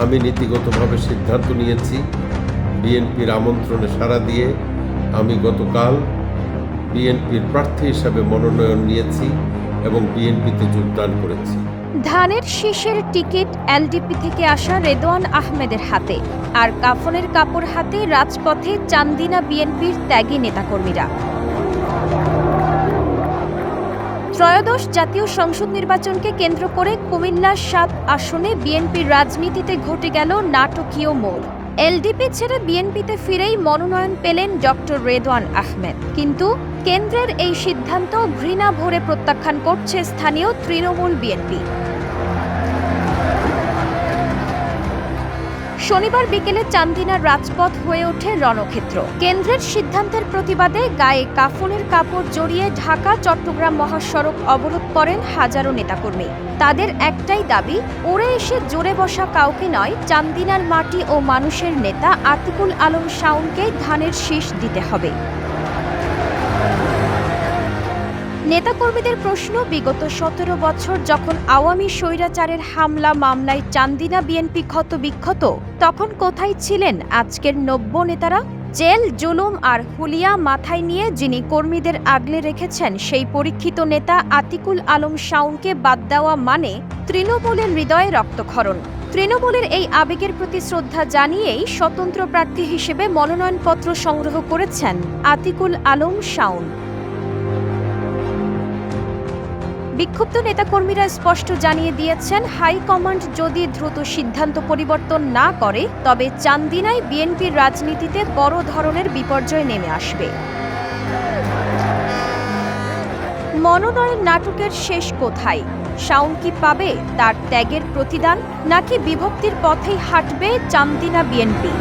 আমি নীতিগতভাবে সিদ্ধান্ত নিয়েছি, বিএনপির আমন্ত্রণে সাড়া দিয়ে আমি গতকাল বিএনপির প্রার্থী হিসাবে মনোনয়ন নিয়েছি এবং বিএনপিতে যোগদান করেছি। ধানের শীষের টিকিট এলডিপি থেকে আসা রেদওয়ান আহমেদের হাতে, আর কাফনের কাপড় হাতে রাজপথে চান্দিনা বিএনপির ত্যাগী নেতাকর্মীরা। ত্রয়োদশ জাতীয় সংসদ নির্বাচনকে কেন্দ্র করে কুমিল্লার সাত আসনে বিএনপির রাজনীতিতে ঘটে গেল নাটকীয় মোড়। এলডিপি ছেড়ে বিএনপিতে ফিরেই মনোনয়ন পেলেন ডক্টর রেদওয়ান আহমেদ। কিন্তু কেন্দ্রের এই সিদ্ধান্ত ঘৃণা ভরে প্রত্যাখ্যান করছে স্থানীয় তৃণমূল বিএনপি। শনিবার বিকেলে চান্দিনার রাজপথ হয়ে ওঠে রণক্ষেত্র। কেন্দ্রের সিদ্ধান্তের প্রতিবাদে গায়ে কাফনের কাপড় জড়িয়ে ঢাকা, চট্টগ্রাম মহাসড়ক অবরোধ করেন হাজারো নেতাকর্মী। তাদের একটাই দাবি উড়ে এসে জোরে বসা কাউকে নয়, চান্দিনার মাটি ও মানুষের নেতা আতিকুল আলম শাওনকে ধানের শীষ দিতে হবে। নেতাকর্মীদের প্রশ্ন, বিগত সতেরো বছর যখন আওয়ামী স্বৈরাচারের হামলা মামলায় চান্দিনা বিএনপি ক্ষত বিক্ষত তখন কোথায় ছিলেন আজকের নব্য নেতারা? জেল, জুলুম আর হুলিয়া মাথায় নিয়ে যিনি কর্মীদের আগলে রেখেছেন, সেই পরীক্ষিত নেতা আতিকুল আলম শাওনকে বাদ দেওয়া মানে তৃণমূলের হৃদয়ে রক্তক্ষরণ। তৃণমূলের এই আবেগের প্রতি শ্রদ্ধা জানিয়েই স্বতন্ত্র প্রার্থী হিসেবে মনোনয়নপত্র সংগ্রহ করেছেন আতিকুল আলম শাওন। বিক্ষুব্ধ নেতাকর্মীরা স্পষ্ট জানিয়ে দিয়েছেন হাইকমান্ড যদি দ্রুত সিদ্ধান্ত পরিবর্তন না করে, তবে চান্দিনায় বিএনপির রাজনীতিতে বড় ধরনের বিপর্যয় নেমে আসবে। মনোনয়ন নাটকের শেষ কোথায়? শাউন কি পাবে তার ত্যাগের প্রতিদান, নাকি বিভক্তির পথেই হাঁটবে চান্দিনা বিএনপি?